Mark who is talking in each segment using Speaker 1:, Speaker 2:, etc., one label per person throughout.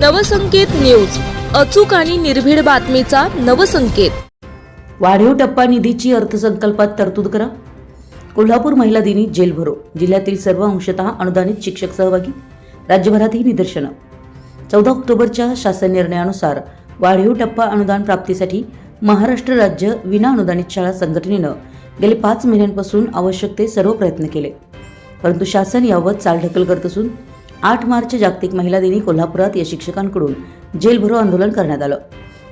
Speaker 1: Navsanket news. अचूक आणि निर्भीड बातमीचा नवसंकेत.
Speaker 2: वाढीव टप्पा निधीची अर्थसंकल्पात तरतूद करा. कोल्हापूर महिला दिनी जेल भरो. जिल्ह्यातील सर्व अंशतः अनुदानित शिक्षक सहभागी. राज्यभरातही निदर्शनं. चौदा ऑक्टोबरच्या शासन निर्णयानुसार वाढीव टप्पा अनुदान प्राप्तीसाठी महाराष्ट्र राज्य विना अनुदानित शाळा संघटनेनं गेले पाच महिन्यांपासून आवश्यक ते सर्व प्रयत्न केले. परंतु शासन याबाबत चालढकल करत असून आठ मार्च जागतिक महिला दिनी कोल्हापुरात या शिक्षकांकडून जेल भरो आंदोलन करण्यात आलं.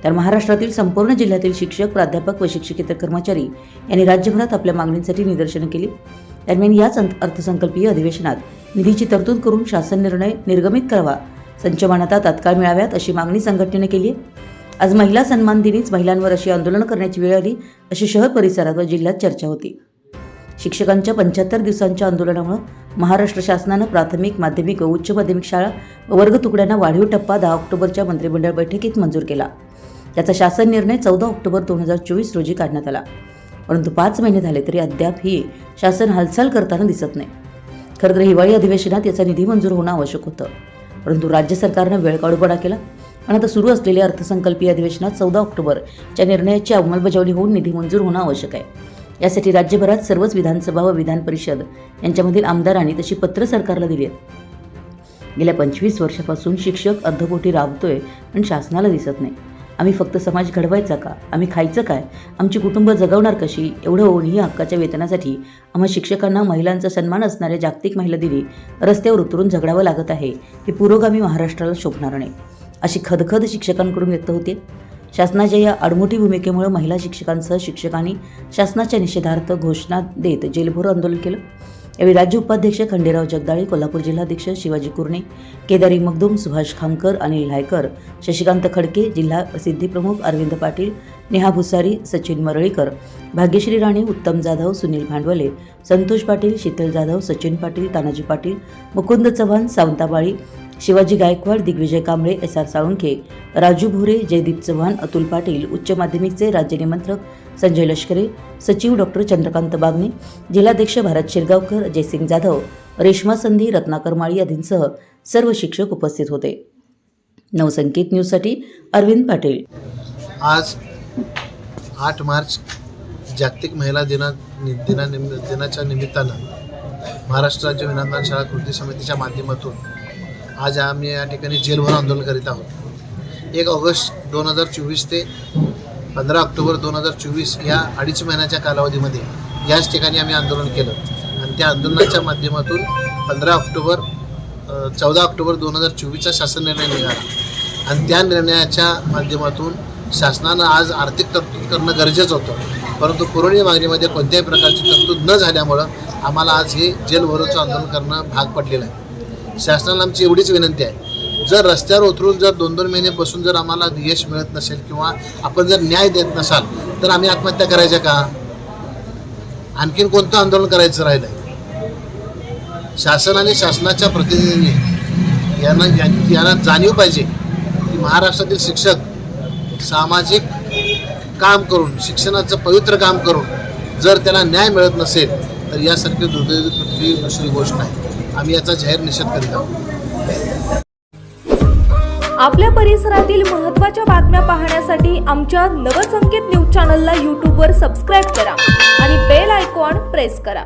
Speaker 2: तर महाराष्ट्रातील संपूर्ण जिल्ह्यातील शिक्षक प्राध्यापक व शिक्षकेतर कर्मचारी यांनी राज्यभरात आपल्या मागणींसाठी निदर्शनं केली. दरम्यान याच अर्थसंकल्पीय अधिवेशनात निधीची तरतूद करून शासन निर्णय निर्गमित करावा संचमानता तात्काळ मिळाव्यात अशी मागणी संघटनेनं केली आहे. आज महिला सन्मान दिनीच महिलांवर अशी आंदोलन करण्याची वेळ आली अशी शहर परिसरात व जिल्ह्यात चर्चा होती. शिक्षकांच्या पंच्याहत्तर दिवसांच्या आंदोलनामुळे महाराष्ट्र शासनानं प्राथमिक माध्यमिक व उच्च माध्यमिक शाळा व वर्ग तुकड्यांना वाढीव टप्पा दहा ऑक्टोबरच्या मंत्रिमंडळ बैठकीत मंजूर केला. त्याचा शासन निर्णय चौदा ऑक्टोबर दोन हजार चोवीस रोजी काढण्यात आला. परंतु पाच महिने झाले तरी अद्याप ही शासन हालचाल करताना दिसत नाही. खरं तर हिवाळी अधिवेशनात याचा निधी मंजूर होणं आवश्यक होतं. परंतु राज्य सरकारनं वेळ काढूपणा केला आणि आता सुरू असलेल्या अर्थसंकल्पीय अधिवेशनात चौदा ऑक्टोबरच्या निर्णयाची अंमलबजावणी होऊन निधी मंजूर होणं आवश्यक आहे. यासाठी राज्यभरात सर्वच विधानसभा व विधान परिषद यांच्यामधील आमदारांनी तशी पत्र सरकारला दिली आहेत. गेल्या पंचवीस वर्षापासून शिक्षक अर्धपोटी राबतोय पण शासनाला दिसत नाही. आम्ही फक्त समाज घडवायचा का? आम्ही खायचं काय? आमची कुटुंब जगवणार कशी? एवढं होऊनही हक्काच्या वेतनासाठी आम्हा शिक्षकांना महिलांचा सन्मान असणाऱ्या जागतिक महिला दिनी रस्त्यावर उतरून झगडावं लागत आहे हे पुरोगामी महाराष्ट्राला शोभणार नाही. अशी खदखद शिक्षकांकडून व्यक्त होते. शासनाच्या या आडमोठी भूमिकेमुळे महिला शिक्षकांसह शिक्षकांनी शासनाच्या निषेधार्थ घोषणा देत जेलभोर आंदोलन केलं. यावेळी राज्य उपाध्यक्ष खंडेराव जगदाळे कोल्हापूर जिल्हाध्यक्ष शिवाजी कुर्णे केदारी मगदूम सुभाष खामकर अनिल लायकर शशिकांत खडके जिल्हा प्रसिद्धी प्रमुख अरविंद पाटील नेहा भुसारी सचिन मरळीकर भाग्यश्री राणे उत्तम जाधव सुनील भांडवले संतोष पाटील शीतल जाधव सचिन पाटील तानाजी पाटील मुकुंद चव्हाण सावंताबाळी शिवाजी गायकवाड दिग्विजय कांबळे एस आर साळुंखे राजू भोरे जयदीप चव्हाण अतुल पाटील उच्च माध्यमिकचे राज्य निमंत्रक संजय लष्करे सचिव डॉक्टर चंद्रकांत बागने जिल्हाध्यक्ष भारत शिरगावकर जयसिंग जाधव रेश्मा संधी रत्नाकर माळी आदींसह सर्व शिक्षक उपस्थित होते. नवसंकेत न्यूजसाठी अरविंद पाटील.
Speaker 3: आज आठ मार्च जागतिक महिला दिना दिना दिनाच्या निमित्तानं महाराष्ट्र राज्य विनांदन शाळा कृती समितीच्या माध्यमातून आज आम्ही या ठिकाणी जेलभर आंदोलन करीत आहोत. एक ऑगस्ट दोन हजार चोवीस ते पंधरा ऑक्टोबर दोन हजार चोवीस या अडीच महिन्याच्या कालावधीमध्ये याच ठिकाणी आम्ही आंदोलन केलं. आणि त्या आंदोलनाच्या माध्यमातून पंधरा ऑक्टोबर चौदा ऑक्टोबर दोन हजार चोवीसचा शासन निर्णय निघाला. आणि त्या निर्णयाच्या माध्यमातून शासनानं आज आर्थिक तरतूद करणं गरजेचं होतं. परंतु पुरवणी मागणीमध्ये कोणत्याही प्रकारची तरतूद न झाल्यामुळं आम्हाला आज हे जेल भरोचं आंदोलन करणं भाग पडलेलं आहे. शासनाला आमची एवढीच विनंती आहे. जर रस्त्यावर उतरून जर दोन दोन महिने बसून जर आम्हाला यश मिळत नसेल किंवा आपण जर न्याय देत नसाल तर आम्ही आत्महत्या करायच्या का? आणखीन कोणतं आंदोलन करायचं राहिलं शासन आणि शासनाच्या प्रतिनिधींनी यांना यांना जाणीव पाहिजे की महाराष्ट्रातील शिक्षक सामाजिक काम करून शिक्षणाचं पवित्र काम करून जर त्याला न्याय मिळत नसेल तर यासारखी दुर्दैवी पृथ्वी दुसरी गोष्ट नाही. आम्ही याचा जाहीर निषेध करीत आहोत.
Speaker 1: आपल्या परिसरातील महत्त्वाच्या बातम्या पाहण्यासाठी आमच्या नवसंकेत न्यूज चॅनलला यूट्यूबवर सबस्क्राईब करा आणि बेल आयकॉन प्रेस करा.